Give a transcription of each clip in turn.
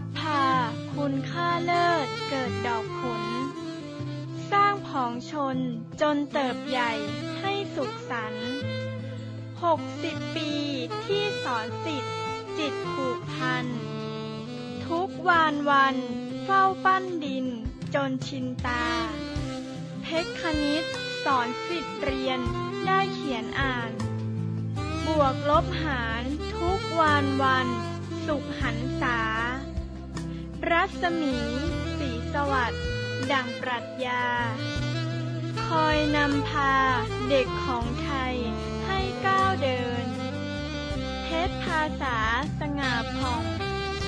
พพาคุณค่าเลิศเกิดดอกผล สร้างผองชนจนเติบใหญ่ให้สุขสันต์หกสิบปีที่สอนสิทธิ์จิตผูกพัน ทุกวานวันเฝ้าปั้นดินจนชินตา เพชรคณิตสอนสิทธิ์เรียนได้เขียนอ่าน บวกลบหารทุกวานวัน สุขหันษา รัศมีสีสวัสดิ์ดังปรัชญา คอยนำพาเด็กของไทยให้ก้าวเดิน เพชรภาษาสง่าผ่อง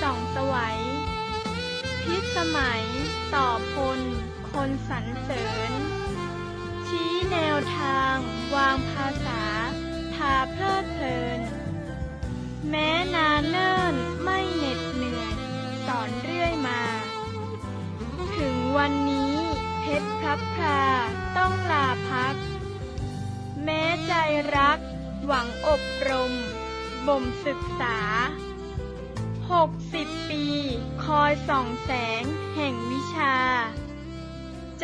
ส่องสวัย พิสมัยต่อพล คนสรรเสริญ ชี้แนวทางวางภาษา พาเพลิดเพลิน แม้นานเนิ่นไม่เหน็ด ชรพลับพลาต้องลาพัก แม้ใจรัก หวังอบรม บ่มศึกษาหกสิบปี คอยส่องแสงแห่งวิชา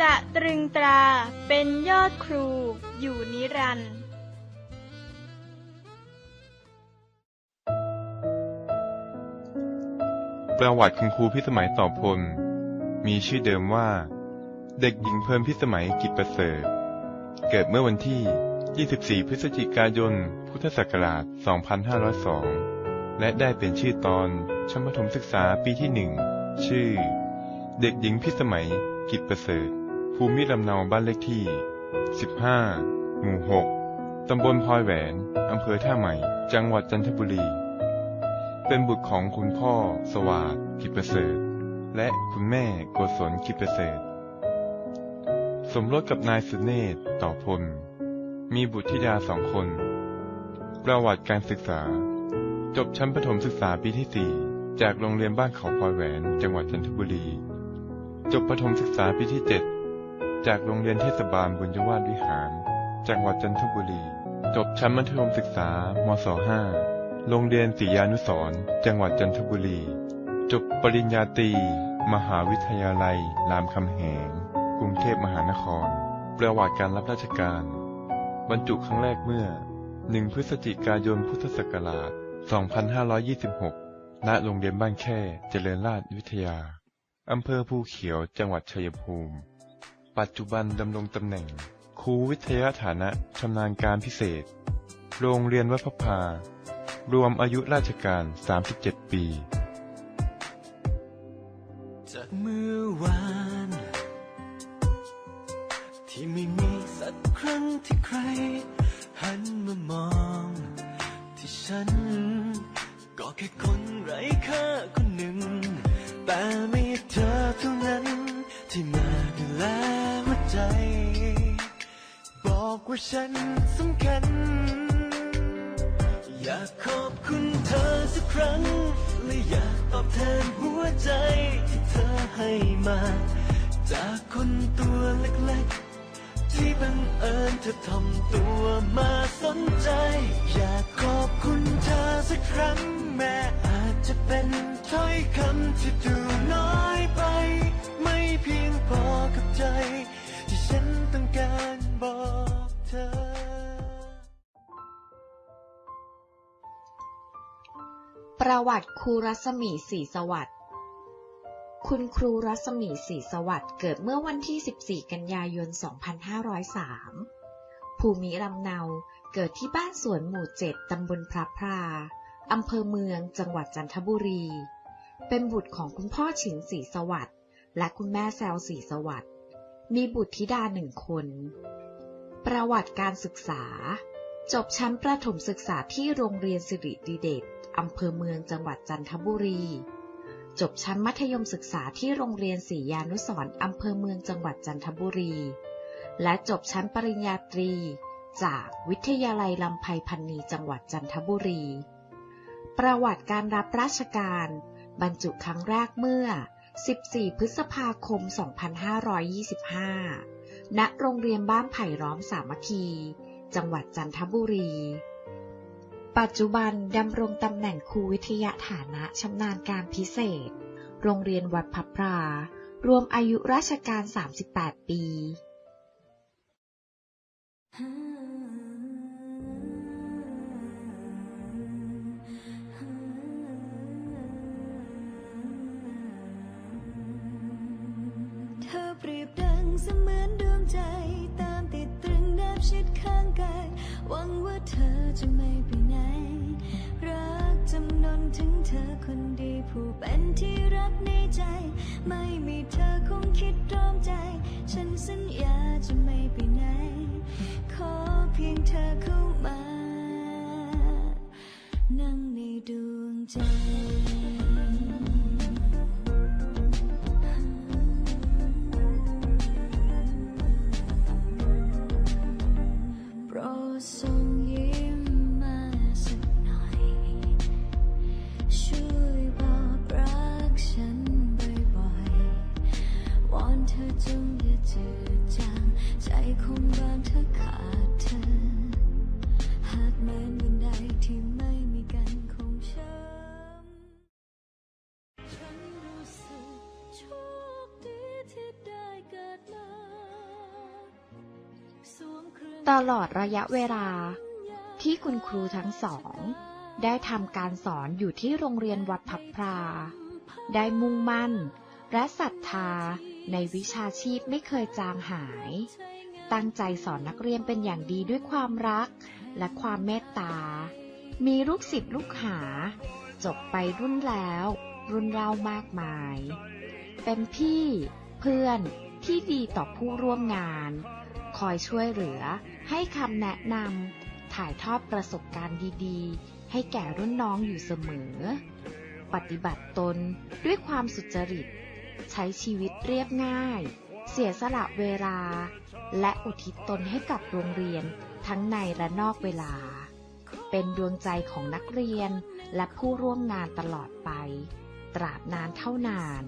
จะตรึงตราเป็นยอดครูอยู่นิรันดร์ประวัติคุณครูพิสมัยต่อพล มีชื่อเดิมว่า เด็กหญิงเพลินพิสมัยกิจประเสริฐ เกิดเมื่อวันที่ 24 พฤศจิกายน พุทธศักราช 2502 และได้เป็นชื่อตอนชั้นประถมศึกษาปีที่หนึ่ง ชื่อ เด็กหญิงพิสมัย กิจประเสริฐ ภูมิลำเนาบ้านเลขที่ 15 หมู่ 6 ตำบลพลอยแหวน อำเภอท่าใหม่ จังหวัดจันทบุรี เป็นบุตรของคุณพ่อ สวาดกิจประเสริฐ และคุณแม่โกศลกิจประเสริฐ สมรสกับนายสุเนศต่อพล มีบุตรธิดาสองคน ประวัติการศึกษา จบชั้นประถมศึกษาปีที่สี่จากโรงเรียนบ้านเขาพลอยแหวนจังหวัดจันทบุรี จบประถมศึกษาปีที่เจ็ดจากโรงเรียนเทศบาลบุญยวาสวิหาร จังหวัดจันทบุรี จบชั้นมัธยมศึกษามศห้าโรงเรียนศรียานุสรจังหวัดจันทบุรี จบปริญญาตรีมหาวิทยาลัยรามคำแหง กรุงเทพมหานคร ประวัติการรับราชการ บรรจุครั้งแรกเมื่อ 1 พฤศจิกายนพุทธศักราช 2526 ณ โรงเรียนบ้านแค่เจริญราษฎร์วิทยา อำเภอภูเขียว จังหวัดชัยภูมิ ปัจจุบันดำรงตำแหน่ง ครูวิทยาฐานะชำนาญการพิเศษ โรงเรียนวัดพพารวมอายุราชการ 37 ปี จากเมื่อวาน ที่ไม่มีสักครั้งที่ใคร หันมามอง ที่ฉัน ก็แค่คนไร้ค่าคนหนึ่ง แต่มีเธอเท่านั้น ที่มาดูแลหัวใจ บอกว่าฉันสำคัญ อยากขอบคุณเธอสักครั้ง และอยากตอบแทนหัวใจที่เธอให้มา จากคนตัวเล็กๆ ที่บังเอิญเธอทำตัวมาสนใจ อยากขอบคุณเธอสักครั้งแม้อาจจะเป็นถ้อยคำที่ดูน้อยไป ไม่เพียงพอกับใจ ที่ฉันต้องการบอกเธอ ประวัติครูรัศมีศรีสวัสดิ์ คุณครูรัศมีศรีสวัสดิ์เกิดเมื่อวันที่ 14 กันยายน 2503 ภูมิลำเนาเกิดที่บ้านสวนหมู่7ตำบลพระพราอำเภอเมือง จังหวัดจันทบุรี เป็นบุตรของคุณพ่อฉินศรีสวัสดิ์และคุณแม่แซวศรีสวัสดิ์ มีบุตรธิดาหนึ่งคน ประวัติการศึกษา จบชั้นประถมศึกษาที่โรงเรียนสิริดิเดชอำเภอเมืองจังหวัดจันทบุรี จบชั้นมัธยมศึกษาที่โรงเรียนศรียานุสรณ์อำเภอเมืองจังหวัดจันทบุรี และจบชั้นปริญญาตรี จากวิทยาลัยลำไพพันนีจังหวัดจันทบุรี ประวัติการรับราชการ บรรจุครั้งแรกเมื่อ 14 พฤษภาคม 2525 ณ โรงเรียนบ้านไผ่ล้อมสามัคคี จังหวัดจันทบุรี ปัจจุบันดำรงตำแหน่งครูวิทยาฐานะชำนาญการพิเศษ โรงเรียนวัดพับพรารวมอายุราชการ 38 ปี เธอเปรียบดังเสมือนดวงใจตามติด ชิดข้างกายหวังว่าเธอจะไม่ไปไหน รักจำนนถึงเธอคนดีผู้เป็นที่รักในใจ ไม่มีเธอคงคิดตรอมใจ เธอจงอย่าจืดจาง ใจคงบางถ้าขาดเธอ หากแม้นวันใดที่ไม่มีกันคงช้ำฉันรู้สึกโชคดีที่ได้เกิดมาสวมเครื่องตลอดระยะเวลา ที่คุณครูทั้งสอง ได้ทำการสอนอยู่ที่โรงเรียนวัดพับพรา ได้มุ่งมั่น และศรัทธา ในวิชาชีพไม่เคยจางหาย ตั้งใจสอนนักเรียนเป็นอย่างดีด้วยความรักและความเมตตา มีลูกศิษย์ลูกหา จบไปรุ่นแล้ว รุ่นเล่ามากมาย เป็นพี่ เพื่อนที่ดีต่อผู้ร่วมงาน คอยช่วยเหลือให้คำแนะนำถ่ายทอดประสบการณ์ดีๆ ให้แก่รุ่นน้องอยู่เสมอ ปฏิบัติตนด้วยความสุจริต ใช้ชีวิตเรียบง่าย เสียสละเวลา และอุทิศตนให้กับโรงเรียนทั้งในและนอกเวลา เป็นดวงใจของนักเรียนและผู้ร่วมงานตลอดไป ตราบนานเท่านาน